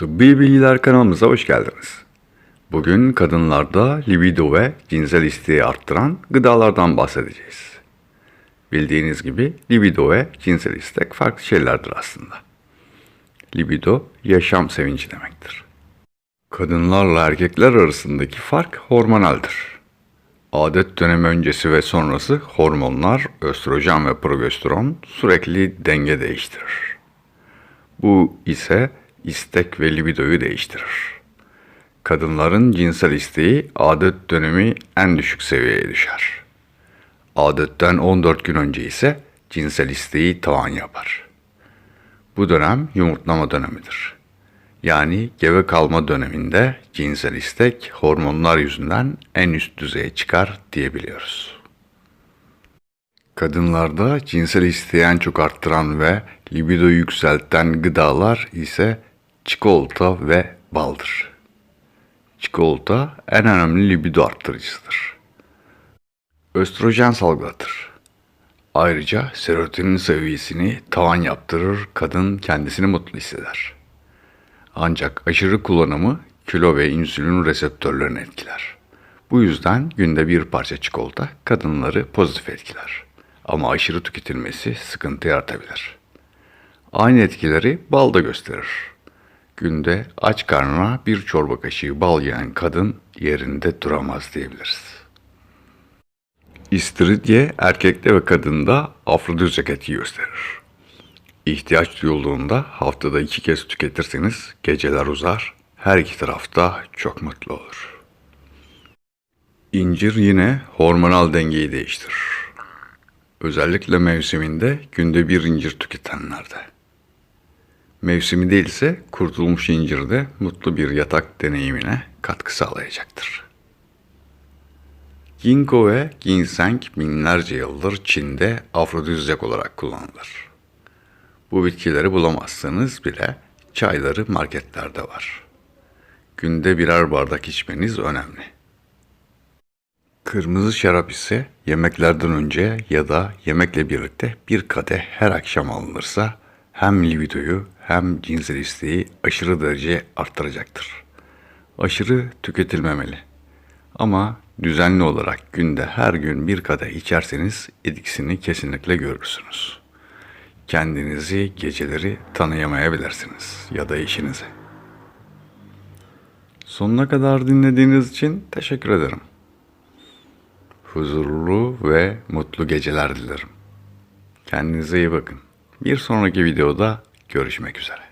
Tıbbi Bilgiler kanalımıza hoş geldiniz. Bugün kadınlarda libido ve cinsel isteği arttıran gıdalardan bahsedeceğiz. Bildiğiniz gibi libido ve cinsel istek farklı şeylerdir aslında. Libido yaşam sevinci demektir. Kadınlarla erkekler arasındaki fark hormonaldir. Adet dönemi öncesi ve sonrası hormonlar, östrojen ve progesteron sürekli denge değiştirir. Bu ise istek ve libidoyu değiştirir. Kadınların cinsel isteği adet dönemi en düşük seviyeye düşer. Adetten 14 gün önce ise cinsel isteği tavan yapar. Bu dönem yumurtlama dönemidir. Yani gebe kalma döneminde cinsel istek hormonlar yüzünden en üst düzeye çıkar diyebiliyoruz. Kadınlarda cinsel isteği en çok arttıran ve libidoyu yükselten gıdalar ise çikolata ve baldır. Çikolata en önemli libido arttırıcısıdır. Östrojen salgılatır. Ayrıca serotonin seviyesini tavan yaptırır, kadın kendisini mutlu hisseder. Ancak aşırı kullanımı kilo ve insülin reseptörlerini etkiler. Bu yüzden günde bir parça çikolata kadınları pozitif etkiler. Ama aşırı tüketilmesi sıkıntı yaratabilir. Aynı etkileri bal da gösterir. Günde aç karnına bir çorba kaşığı bal yiyen kadın yerinde duramaz diyebiliriz. İstiridye erkekte ve kadında afrodizyak etki gösterir. İhtiyaç duyulduğunda haftada iki kez tüketirseniz geceler uzar, her iki tarafta çok mutlu olur. İncir yine hormonal dengeyi değiştirir. Özellikle mevsiminde günde bir incir tüketenlerde. Mevsimi değilse kurtulmuş incir de mutlu bir yatak deneyimine katkı sağlayacaktır. Ginkgo ve ginseng binlerce yıldır Çin'de afrodizyak olarak kullanılır. Bu bitkileri bulamazsanız bile çayları marketlerde var. Günde birer bardak içmeniz önemli. Kırmızı şarap ise yemeklerden önce ya da yemekle birlikte bir kadeh her akşam alınırsa hem libidoyu hem cinsel isteği aşırı derece arttıracaktır. Aşırı tüketilmemeli. Ama düzenli olarak günde her gün bir kadeh içerseniz etkisini kesinlikle görürsünüz. Kendinizi geceleri tanıyamayabilirsiniz ya da eşinizi. Sonuna kadar dinlediğiniz için teşekkür ederim. Huzurlu ve mutlu geceler dilerim. Kendinize iyi bakın. Bir sonraki videoda görüşmek üzere.